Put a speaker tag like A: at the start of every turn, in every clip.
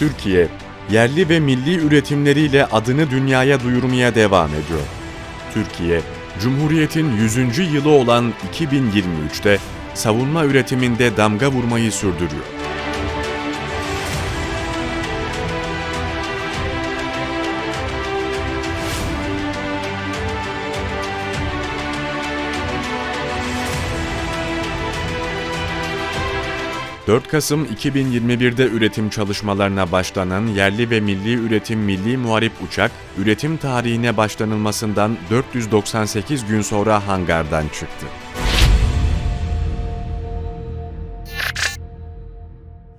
A: Türkiye, yerli ve milli üretimleriyle adını dünyaya duyurmaya devam ediyor. Türkiye, Cumhuriyet'in 100. yılı olan 2023'te savunma üretiminde damga vurmayı sürdürüyor. ...4 Kasım 2021'de üretim çalışmalarına başlanan yerli ve milli üretim milli muharip uçak, üretim tarihine başlanılmasından 498 gün sonra hangardan çıktı.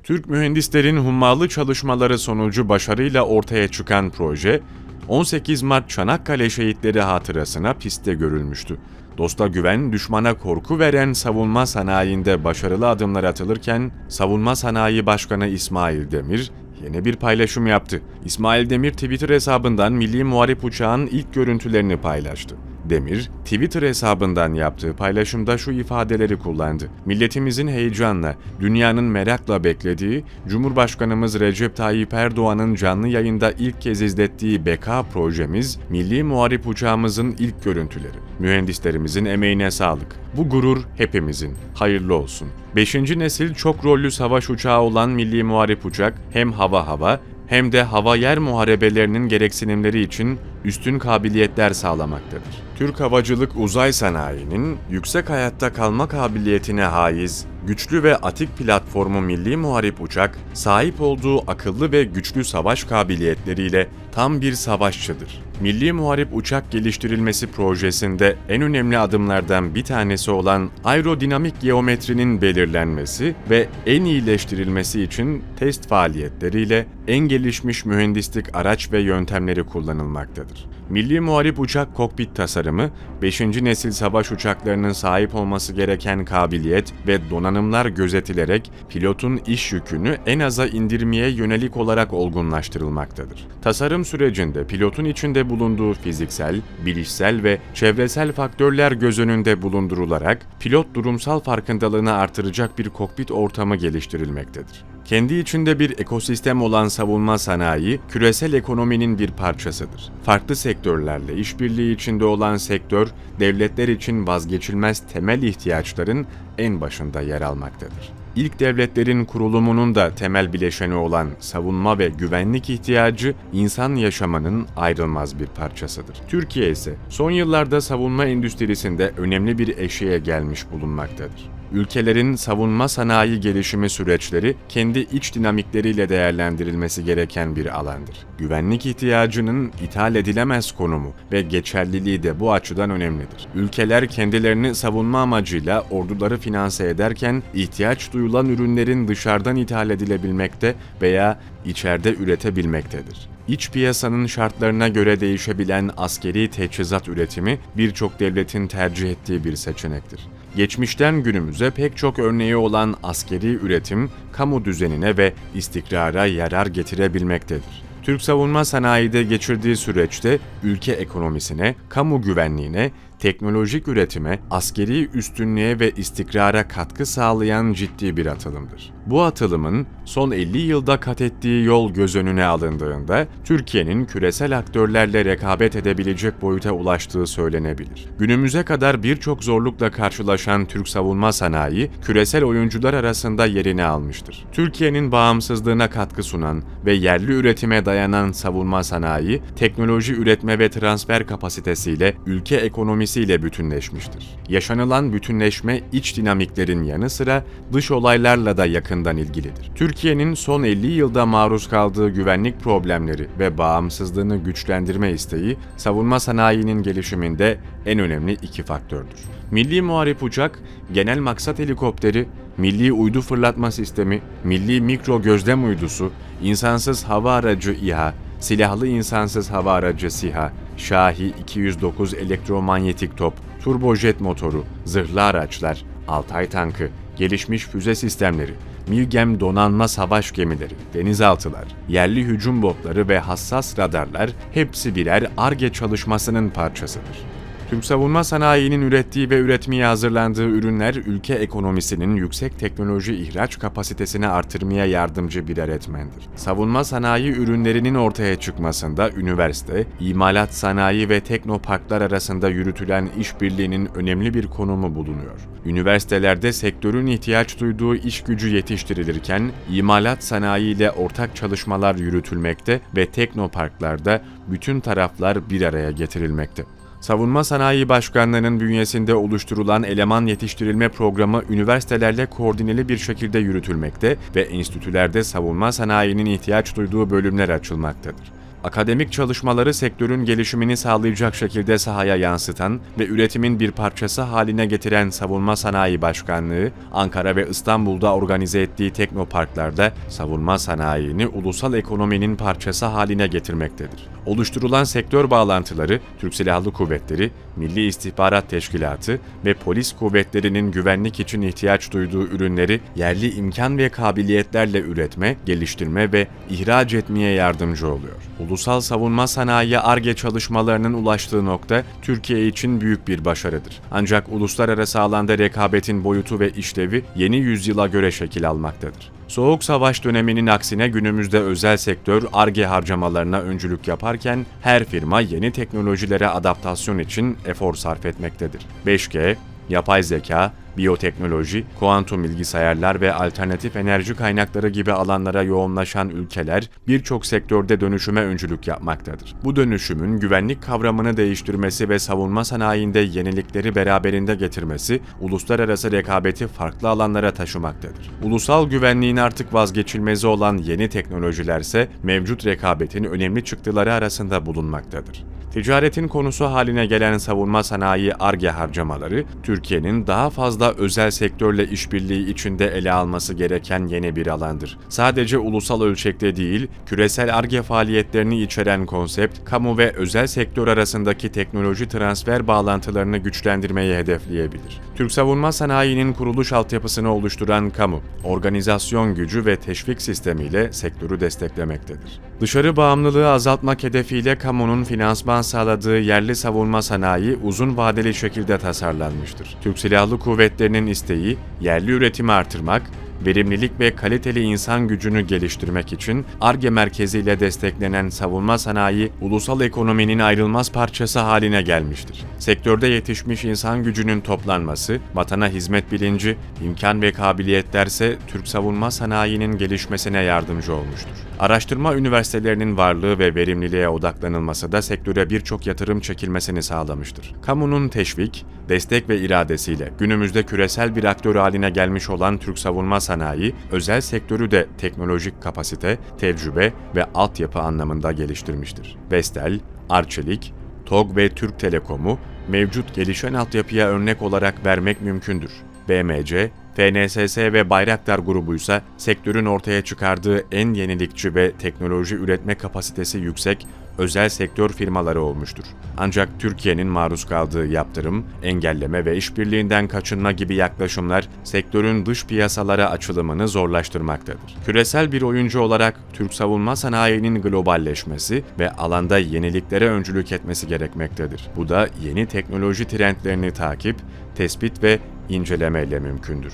A: Türk mühendislerin hummalı çalışmaları sonucu başarıyla ortaya çıkan proje, 18 Mart Çanakkale şehitleri hatırasına pistte görülmüştü. Dosta güven, düşmana korku veren savunma sanayinde başarılı adımlar atılırken, Savunma Sanayi Başkanı İsmail Demir yeni bir paylaşım yaptı. İsmail Demir Twitter hesabından Milli Muharip Uçağın ilk görüntülerini paylaştı. Demir, Twitter hesabından yaptığı paylaşımda şu ifadeleri kullandı. Milletimizin heyecanla, dünyanın merakla beklediği, Cumhurbaşkanımız Recep Tayyip Erdoğan'ın canlı yayında ilk kez izlettiği BK projemiz, Milli Muharip Uçağımızın ilk görüntüleri. Mühendislerimizin emeğine sağlık. Bu gurur hepimizin. Hayırlı olsun. 5. nesil çok rollü savaş uçağı olan Milli Muharip Uçak, hem hava hava hem de hava yer muharebelerinin gereksinimleri için üstün kabiliyetler sağlamaktadır. Türk havacılık uzay sanayinin yüksek hayatta kalma kabiliyetine haiz, güçlü ve atik platformu Milli Muharip Uçak, sahip olduğu akıllı ve güçlü savaş kabiliyetleriyle tam bir savaşçıdır. Milli Muharip Uçak Geliştirilmesi Projesi'nde en önemli adımlardan bir tanesi olan aerodinamik geometrinin belirlenmesi ve en iyileştirilmesi için test faaliyetleriyle en gelişmiş mühendislik araç ve yöntemleri kullanılmaktadır. Milli Muharip Uçak kokpit tasarımı, 5. nesil savaş uçaklarının sahip olması gereken kabiliyet ve donanımlar gözetilerek pilotun iş yükünü en aza indirmeye yönelik olarak olgunlaştırılmaktadır. Tasarım sürecinde pilotun içinde bulunduğu fiziksel, bilişsel ve çevresel faktörler göz önünde bulundurularak pilot durumsal farkındalığını artıracak bir kokpit ortamı geliştirilmektedir. Kendi içinde bir ekosistem olan savunma sanayi, küresel ekonominin bir parçasıdır. Farklı sektörlerle işbirliği içinde olan sektör, devletler için vazgeçilmez temel ihtiyaçların en başında yer almaktadır. İlk devletlerin kurulumunun da temel bileşeni olan savunma ve güvenlik ihtiyacı insan yaşamının ayrılmaz bir parçasıdır. Türkiye ise son yıllarda savunma endüstrisinde önemli bir eşiğe gelmiş bulunmaktadır ülkelerin savunma sanayi gelişimi süreçleri kendi iç dinamikleriyle değerlendirilmesi gereken bir alandır. Güvenlik ihtiyacının ithal edilemez konumu ve geçerliliği de bu açıdan önemlidir. Ülkeler kendilerini savunma amacıyla orduları finanse ederken ihtiyaç duyulan ürünlerin dışarıdan ithal edilebilmekte veya içeride üretebilmektedir. İç piyasanın şartlarına göre değişebilen askeri teçhizat üretimi birçok devletin tercih ettiği bir seçenektir. Geçmişten günümüze pek çok örneği olan askeri üretim, kamu düzenine ve istikrara yarar getirebilmektedir. Türk savunma sanayide geçirdiği süreçte ülke ekonomisine, kamu güvenliğine, teknolojik üretime, askeri üstünlüğe ve istikrara katkı sağlayan ciddi bir atılımdır. Bu atılımın son 50 yılda kat ettiği yol göz önüne alındığında Türkiye'nin küresel aktörlerle rekabet edebilecek boyuta ulaştığı söylenebilir. Günümüze kadar birçok zorlukla karşılaşan Türk savunma sanayi küresel oyuncular arasında yerini almıştır. Türkiye'nin bağımsızlığına katkı sunan ve yerli üretime dayanan savunma sanayi, teknoloji üretme ve transfer kapasitesiyle ülke ekonomisi ile bütünleşmiştir. Yaşanılan bütünleşme iç dinamiklerin yanı sıra dış olaylarla da yakından ilgilidir. Türkiye'nin son 50 yılda maruz kaldığı güvenlik problemleri ve bağımsızlığını güçlendirme isteği savunma sanayinin gelişiminde en önemli iki faktördür. Milli Muharip Uçak, Genel Maksat Helikopteri, Milli Uydu Fırlatma Sistemi, Milli Mikro Gözlem Uydusu, İnsansız Hava Aracı İHA, Silahlı insansız hava aracı SİHA, Şahi 209 elektromanyetik top, turbojet motoru, zırhlı araçlar, Altay tankı, gelişmiş füze sistemleri, Milgem donanma savaş gemileri, denizaltılar, yerli hücum botları ve hassas radarlar hepsi birer ARGE çalışmasının parçasıdır. Türk savunma sanayinin ürettiği ve üretmeye hazırlandığı ürünler ülke ekonomisinin yüksek teknoloji ihraç kapasitesini artırmaya yardımcı birer etmendir. Savunma sanayi ürünlerinin ortaya çıkmasında üniversite, imalat sanayi ve teknoparklar arasında yürütülen işbirliğinin önemli bir konumu bulunuyor. Üniversitelerde sektörün ihtiyaç duyduğu iş gücü yetiştirilirken, imalat sanayi ile ortak çalışmalar yürütülmekte ve teknoparklarda bütün taraflar bir araya getirilmekte. Savunma Sanayi Başkanlığı'nın bünyesinde oluşturulan eleman yetiştirilme programı üniversitelerle koordineli bir şekilde yürütülmekte ve enstitülerde savunma sanayinin ihtiyaç duyduğu bölümler açılmaktadır. Akademik çalışmaları sektörün gelişimini sağlayacak şekilde sahaya yansıtan ve üretimin bir parçası haline getiren Savunma Sanayi Başkanlığı, Ankara ve İstanbul'da organize ettiği teknoparklarda savunma sanayini ulusal ekonominin parçası haline getirmektedir. Oluşturulan sektör bağlantıları, Türk Silahlı Kuvvetleri, Milli İstihbarat Teşkilatı ve polis kuvvetlerinin güvenlik için ihtiyaç duyduğu ürünleri yerli imkan ve kabiliyetlerle üretme, geliştirme ve ihraç etmeye yardımcı oluyor. Ulusal savunma sanayi ARGE çalışmalarının ulaştığı nokta Türkiye için büyük bir başarıdır. Ancak uluslararası alanda rekabetin boyutu ve işlevi yeni yüzyıla göre şekil almaktadır. Soğuk Savaş döneminin aksine günümüzde özel sektör ARGE harcamalarına öncülük yaparken her firma yeni teknolojilere adaptasyon için efor sarf etmektedir. 5G, yapay zeka, biyoteknoloji, kuantum bilgisayarlar ve alternatif enerji kaynakları gibi alanlara yoğunlaşan ülkeler birçok sektörde dönüşüme öncülük yapmaktadır. Bu dönüşümün güvenlik kavramını değiştirmesi ve savunma sanayinde yenilikleri beraberinde getirmesi, uluslararası rekabeti farklı alanlara taşımaktadır. Ulusal güvenliğin artık vazgeçilmezi olan yeni teknolojilerse mevcut rekabetin önemli çıktıları arasında bulunmaktadır. Ticaretin konusu haline gelen savunma sanayi ARGE harcamaları, Türkiye'nin daha fazla özel sektörle işbirliği içinde ele alması gereken yeni bir alandır. Sadece ulusal ölçekte değil, küresel ARGE faaliyetlerini içeren konsept, kamu ve özel sektör arasındaki teknoloji transfer bağlantılarını güçlendirmeyi hedefleyebilir. Türk savunma sanayinin kuruluş altyapısını oluşturan kamu, organizasyon gücü ve teşvik sistemiyle sektörü desteklemektedir. Dışarı bağımlılığı azaltmak hedefiyle kamunun finansman sağladığı yerli savunma sanayi uzun vadeli şekilde tasarlanmıştır. Türk Silahlı Kuvvetleri'nin isteği yerli üretimi artırmak, verimlilik ve kaliteli insan gücünü geliştirmek için ARGE merkeziyle desteklenen savunma sanayi ulusal ekonominin ayrılmaz parçası haline gelmiştir. Sektörde yetişmiş insan gücünün toplanması, vatana hizmet bilinci, imkan ve kabiliyetlerse Türk savunma sanayinin gelişmesine yardımcı olmuştur. Araştırma üniversitelerinin varlığı ve verimliliğe odaklanılması da sektöre birçok yatırım çekilmesini sağlamıştır. Kamunun teşvik, destek ve iradesiyle günümüzde küresel bir aktör haline gelmiş olan Türk savunma sanayi, özel sektörü de teknolojik kapasite, tecrübe ve altyapı anlamında geliştirmiştir. Vestel, Arçelik, TOG ve Türk Telekom'u mevcut gelişen altyapıya örnek olarak vermek mümkündür. BMC, FNSS ve Bayraktar grubu ise sektörün ortaya çıkardığı en yenilikçi ve teknoloji üretme kapasitesi yüksek özel sektör firmaları olmuştur. Ancak Türkiye'nin maruz kaldığı yaptırım, engelleme ve işbirliğinden kaçınma gibi yaklaşımlar sektörün dış piyasalara açılımını zorlaştırmaktadır. Küresel bir oyuncu olarak Türk savunma sanayinin globalleşmesi ve alanda yeniliklere öncülük etmesi gerekmektedir. Bu da yeni teknoloji trendlerini takip, tespit ve incelemeyle mümkündür.